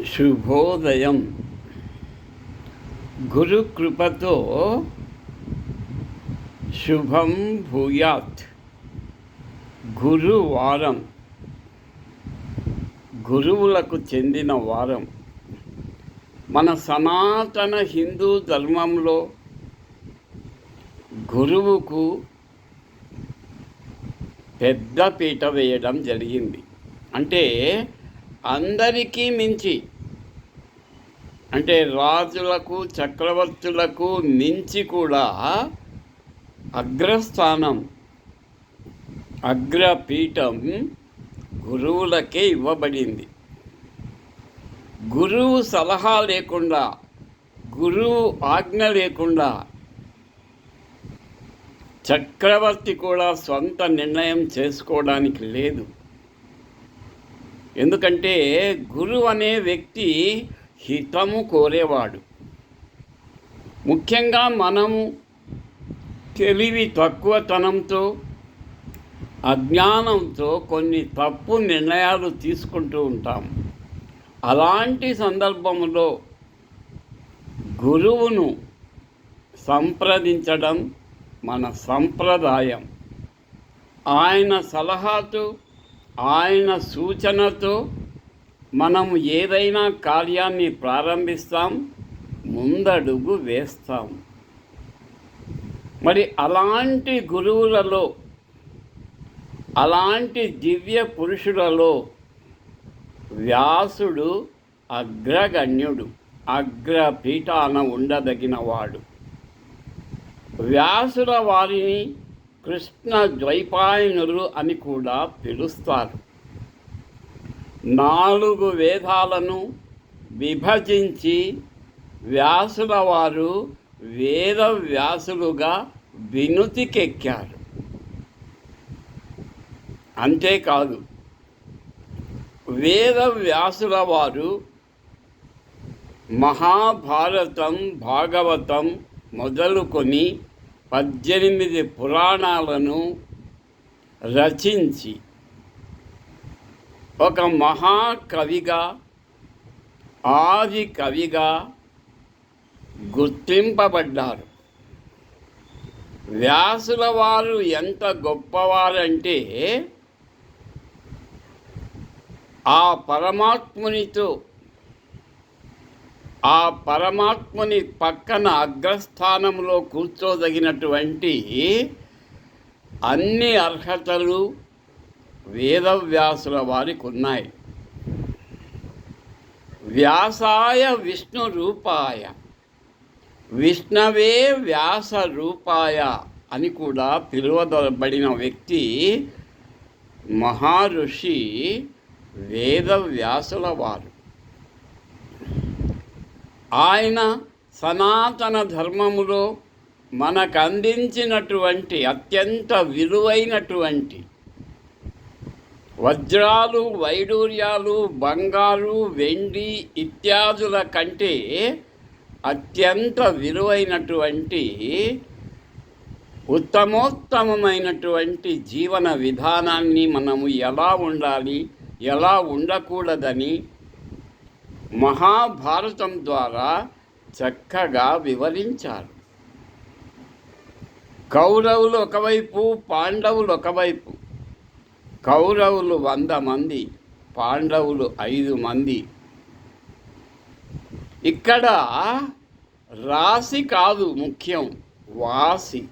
శుభోదయం. గురుకృపతో శుభం భూయాత్. గురువారం గురువులకు చెందిన వారం. మన సనాతన హిందూ ధర్మంలో గురువుకు పెద్ద పీట వేయడం జరిగింది. అంటే అందరికీ మించి అంటే రాజులకు చక్రవర్తులకు మించి కూడా అగ్రస్థానం అగ్రపీఠం గురువులకే ఇవ్వబడింది. గురువు సలహా లేకుండా గురువు ఆజ్ఞ లేకుండా చక్రవర్తి కూడా సొంత నిర్ణయం చేసుకోవడానికి లేదు. ఎందుకంటే గురువు అనే వ్యక్తి హితము కోరేవాడు. ముఖ్యంగా మనము తెలివి తక్కువతనంతో అజ్ఞానంతో కొన్ని తప్పు నిర్ణయాలు తీసుకుంటూ ఉంటాం. అలాంటి సందర్భంలో గురువును సంప్రదించడం మన సంప్రదాయం. ఆయన సలహాతో ఆయన సూచనతో మనం ఏదైనా కార్యాన్ని ప్రారంభిస్తాం ముందడుగు వేస్తాం. మరి అలాంటి గురువులలో అలాంటి దివ్య పురుషులలో వ్యాసుడు అగ్రగణ్యుడు అగ్రపీఠాన ఉండదగినవాడు. వ్యాసుల వారిని కృష్ణ ద్వైపాయనులు అని కూడా పిలుస్తారు. నాలుగు వేదాలను విభజించి వ్యాసుల వారు వేద వ్యాసులుగా వినుతికెక్కారు. అంతేకాదు వేద వ్యాసుల వారు మహాభారతం భాగవతం మొదలుకొని పద్దెనిమిది పురాణాలను రచించి ఒక మహాకవిగా ఆది కవిగా గుర్తింపబడ్డారు. వ్యాసుల వారు ఎంత గొప్పవారంటే ఆ పరమాత్మునితో ఆ పరమాత్ముని పక్కన అగ్రస్థానంలో కూర్చోదగినటువంటి అన్ని అర్హతలు వేదవ్యాసుల వారికి ఉన్నాయి వ్యాసాయ విష్ణు రూపాయ విష్ణవే వ్యాస రూపాయ అని కూడా పిలువబడిన వ్యక్తి మహర్షి వేదవ్యాసుల వారు. ఆయన సనాతన ధర్మములో మనకు అందించినటువంటి అత్యంత విలువైనటువంటి వజ్రాలు వైడూర్యాలు బంగారు వెండి ఇత్యాదుల కంటే అత్యంత విలువైనటువంటి ఉత్తమోత్తమమైనటువంటి జీవన విధానాన్ని మనము ఎలా ఉండాలి ఎలా ఉండకూడదని మహాభారతం ద్వారా చక్కగా వివరించారు. కౌరవులు ఒకవైపు పాండవులు ఒకవైపు. కౌరవులు వంద మంది పాండవులు ఐదు మంది. ఇక్కడ రాశి కాదు ముఖ్యం వాసి.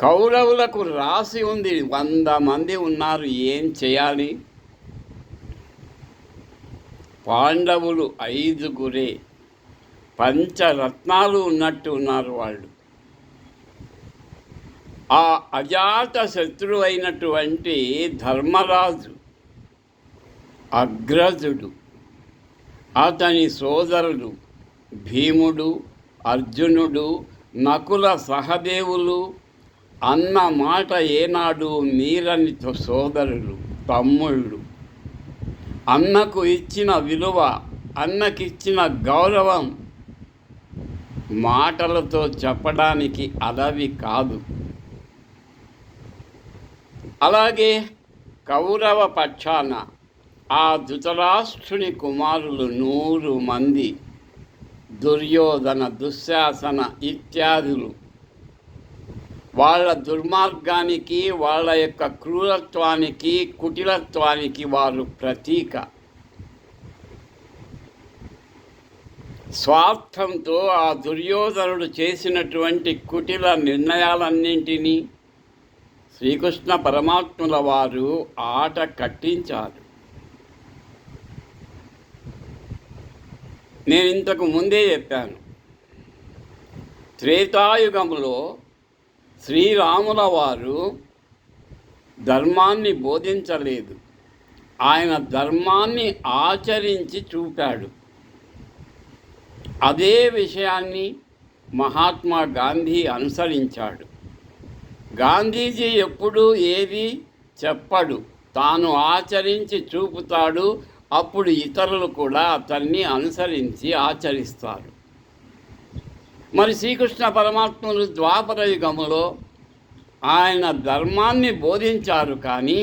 కౌరవులకు రాసి ఉంది వంద మంది ఉన్నారు ఏం చేయాలి? పాండవులు ఐదుగురే పంచరత్నాలు ఉన్నట్టు ఉన్నారు వాళ్ళు. ఆ అజాత శత్రువు అయినటువంటి ధర్మరాజు అగ్రజుడు అతని సోదరుడు భీముడు అర్జునుడు నకుల సహదేవులు అన్న మాట ఏనాడు మీరని సోదరులు తమ్ముళ్ళు అన్నకు ఇచ్చిన విలువ అన్నకిచ్చిన గౌరవం మాటలతో చెప్పడానికి అలవి కాదు. అలాగే కౌరవ పక్షాన ఆ ధృతరాష్ట్రుని కుమారులు నూరు మంది దుర్యోధన దుశ్శాసన ఇత్యాదులు వాళ్ళ దుర్మార్గానికి వాళ్ళ యొక్క క్రూరత్వానికి కుటిలత్వానికి వారు ప్రతీక. స్వార్థంతో ఆ దుర్యోధనుడు చేసినటువంటి కుటిల నిర్ణయాలన్నింటినీ శ్రీకృష్ణ పరమాత్ముల వారు ఆట కట్టించారు. నేను ఇంతకు ముందే చెప్పాను త్రేతాయుగంలో శ్రీరాముల వారు ధర్మాన్ని బోధించలేదు. ఆయన ధర్మాన్ని ఆచరించి చూపాడు. అదే విషయాన్ని మహాత్మా గాంధీ అనుసరించాడు. గాంధీజీ ఎప్పుడూ ఏది చెప్పడు. తాను ఆచరించి చూపుతాడు. అప్పుడు ఇతరులు కూడా అతన్ని అనుసరించి ఆచరిస్తారు. మరి శ్రీకృష్ణ పరమాత్ములు ద్వాపర యుగములో ఆయన ధర్మాన్ని బోధించారు కానీ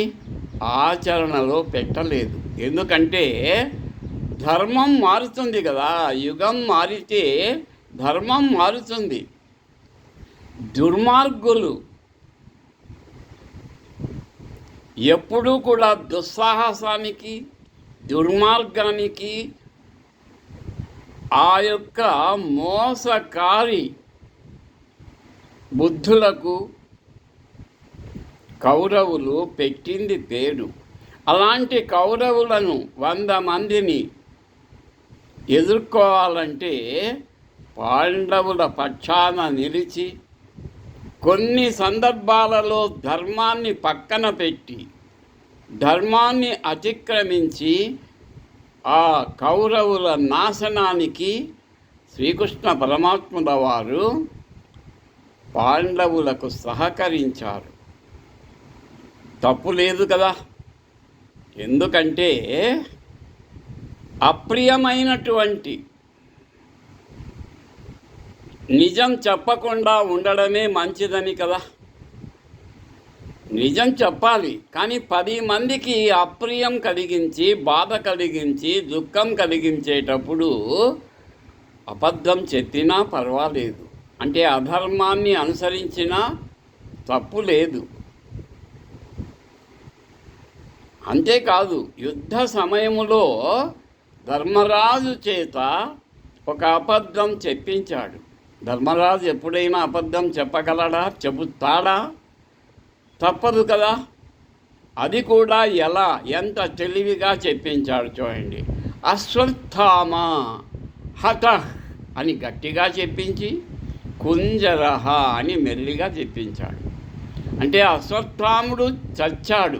ఆచరణలో పెట్టలేదు. ఎందుకంటే ధర్మం మారుతుంది కదా యుగం మారితే ధర్మం మారుతుంది. దుర్మార్గులు ఎప్పుడూ కూడా దుస్సాహసానికి దుర్మార్గానికి ఆ యొక్క మోసకారి బుద్ధులకు కౌరవులు పెట్టింది పేరు. అలాంటి కౌరవులను వంద మందిని ఎదుర్కోవాలంటే పాండవుల పక్షాన నిలిచి కొన్ని సందర్భాలలో ధర్మాన్ని పక్కన పెట్టి ధర్మాన్ని అతిక్రమించి ఆ కౌరవుల నాశనానికి శ్రీకృష్ణ పరమాత్ముల వారు పాండవులకు సహకరించారు. తప్పు లేదు కదా. ఎందుకంటే అప్రియమైనటువంటి నిజం చెప్పకుండా ఉండడమే మంచిదని కదా. నిజం చెప్పాలి. కానీ పది మందికి అప్రియం కలిగించి బాధ కలిగించి దుఃఖం కలిగించేటప్పుడు అబద్ధం చెప్పినా పర్వాలేదు. అంటే అధర్మాన్ని అనుసరించినా తప్పు లేదు. అంతేకాదు యుద్ధ సమయములో ధర్మరాజు చేత ఒక అబద్ధం చెప్పించాడు. ధర్మరాజు ఎప్పుడైనా అబద్ధం చెప్పగలడా? చెబుతాడా? తప్పదు కదా? అది కూడా ఎలా? ఎంత తెలివిగా చెప్పించాడు చూడండి. అశ్వత్థామ హత అని గట్టిగా చెప్పించి కుంజరహ అని మెల్లిగా చెప్పించాడు. అంటే అశ్వత్థాముడు చచ్చాడు.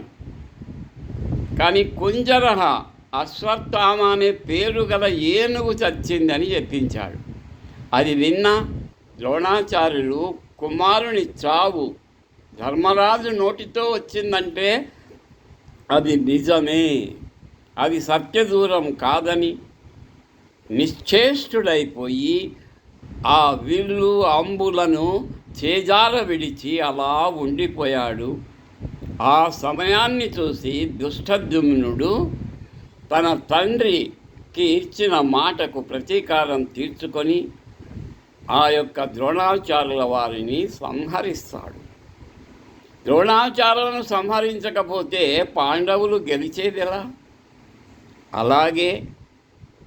కానీ కుంజరహ అశ్వత్థామ అనే పేరు గల ఏనుగు చచ్చిందని చెప్పించాడు. అది విన్న ద్రోణాచార్యులు కుమారుని చావు ధర్మరాజు నోటితో వచ్చిందంటే అది నిజమే. అది సత్యదూరం కాదని నిశ్చేష్టుడైపోయి ఆ విల్లు అంబులను చేజార విడిచి అలా ఉండిపోయాడు. ఆ సమయాన్ని చూసి దుష్టద్యుమ్నుడు తన తండ్రికి ఇచ్చిన మాటకు ప్రతీకారం తీర్చుకొని ఆ యొక్క ద్రోణాచార్యుల వారిని సంహరిస్తాడు. ద్రోణాచార్యులను సంహరించకపోతే పాండవులు గెలిచేది ఎలా అలాగే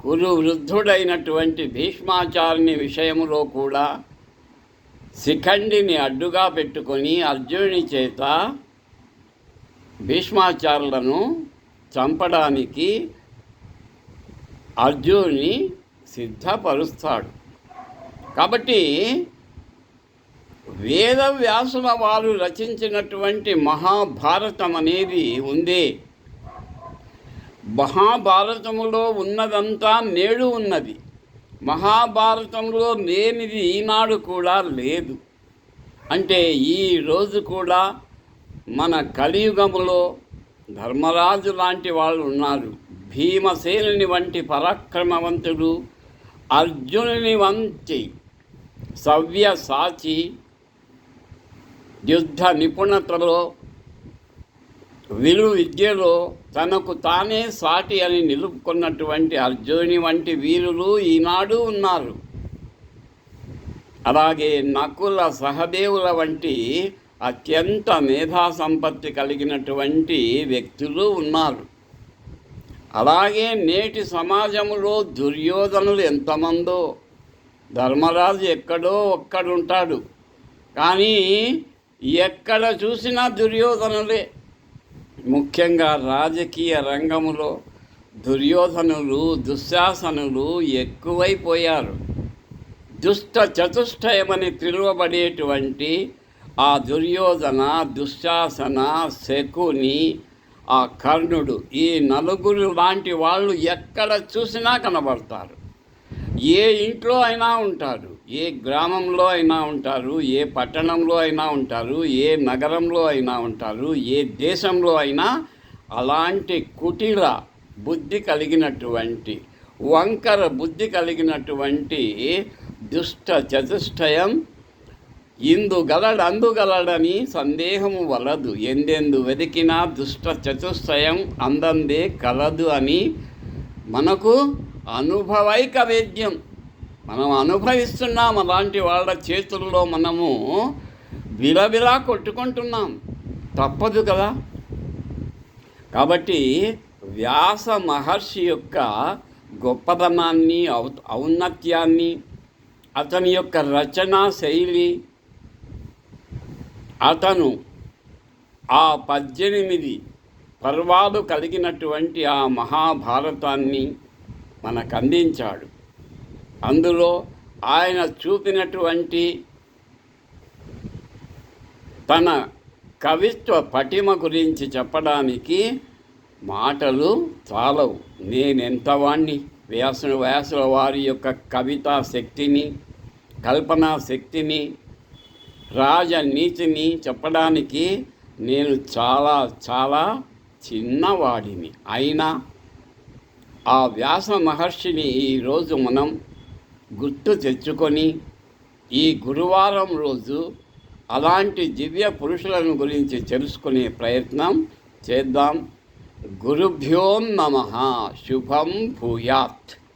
కురు వృద్ధుడైనటువంటి భీష్మాచార్యుని విషయములో కూడా శిఖండిని అడ్డుగా పెట్టుకొని అర్జునుని చేత భీష్మాచార్యులను చంపడానికి అర్జునుని సిద్ధపరుస్తాడు. కాబట్టి వేదవ్యాసుల వారు రచించినటువంటి మహాభారతం అనేది ఉంది. మహాభారతములో ఉన్నదంతా నేడు ఉన్నది. మహాభారతంలో లేనిది ఈనాడు కూడా లేదు. అంటే ఈరోజు కూడా మన కలియుగములో ధర్మరాజు లాంటి వాళ్ళు ఉన్నారు. భీమసేనుని వంటి పరాక్రమవంతుడు అర్జునుని వంటి సవ్య సాచి యుద్ధ నిపుణతలో విలు విద్యలో తనకు తానే సాటి అని నిలుపుకున్నటువంటి అర్జుని వంటి వీరులు ఈనాడు ఉన్నారు. అలాగే నకుల సహదేవుల వంటి అత్యంత మేధా సంపత్తి కలిగినటువంటి వ్యక్తులు ఉన్నారు. అలాగే నేటి సమాజంలో దుర్యోధనులు ఎంతమందో ధర్మరాజు ఎక్కడో ఒక్కడుంటాడు. కానీ ఎక్కడ చూసినా దుర్యోధనులే. ముఖ్యంగా రాజకీయ రంగములో దుర్యోధనులు దుశ్శాసనులు ఎక్కువైపోయారు. దుష్ట చతుష్టయమని పిలువబడేటువంటి ఆ దుర్యోధన దుశ్శాసన శకుని ఆ కర్ణుడు ఈ నలుగురు లాంటి వాళ్ళు ఎక్కడ చూసినా కనబడతారు. ఏ ఇంట్లో అయినా ఉంటారు. ఏ గ్రామంలో అయినా ఉంటారు ఏ పట్టణంలో అయినా ఉంటారు ఏ నగరంలో అయినా ఉంటారు ఏ దేశంలో అయినా అలాంటి కుటీర బుద్ధి కలిగినటువంటి వంకర బుద్ధి కలిగినటువంటి దుష్ట చతుష్టయం ఇందు గలడు అందుగలడని సందేహము వలదు. ఎందెందు వెతికినా దుష్ట చతుష్టయం అందందే కలదు అని మనకు అనుభవైక వేద్యం. మనం అనుభవిస్తున్నాం అలాంటి వాళ్ళ చేతుల్లో మనము విలవిలా కొట్టుకుంటున్నాం. తప్పదు కదా? కాబట్టి వ్యాస మహర్షి యొక్క గొప్పదనాన్ని ఔ- ఔన్నత్యాన్ని అతని యొక్క రచనా శైలి అతను ఆ పద్దెనిమిది పర్వాలు కలిగినటువంటి ఆ మహాభారతాన్ని మనకు అందించాడు. అందులో ఆయన చూపినటువంటి తన కవిత్వ పటిమ గురించి చెప్పడానికి మాటలు చాలవు. నేనెంతవాణ్ణి? వ్యాసుల వ్యాసుల వారి యొక్క కవితా శక్తిని కల్పనా శక్తిని రాజనీతిని చెప్పడానికి నేను చాలా చాలా చిన్నవాడిని. అయినా ఆ వ్యాస మహర్షిని ఈరోజు మనం గుర్తు తెచ్చుకొని ఈ గురువారం రోజు అలాంటి దివ్య పురుషులను గురించి తెలుసుకునే ప్రయత్నం చేద్దాం. గురుభ్యో నమ. శుభం భూయాత్.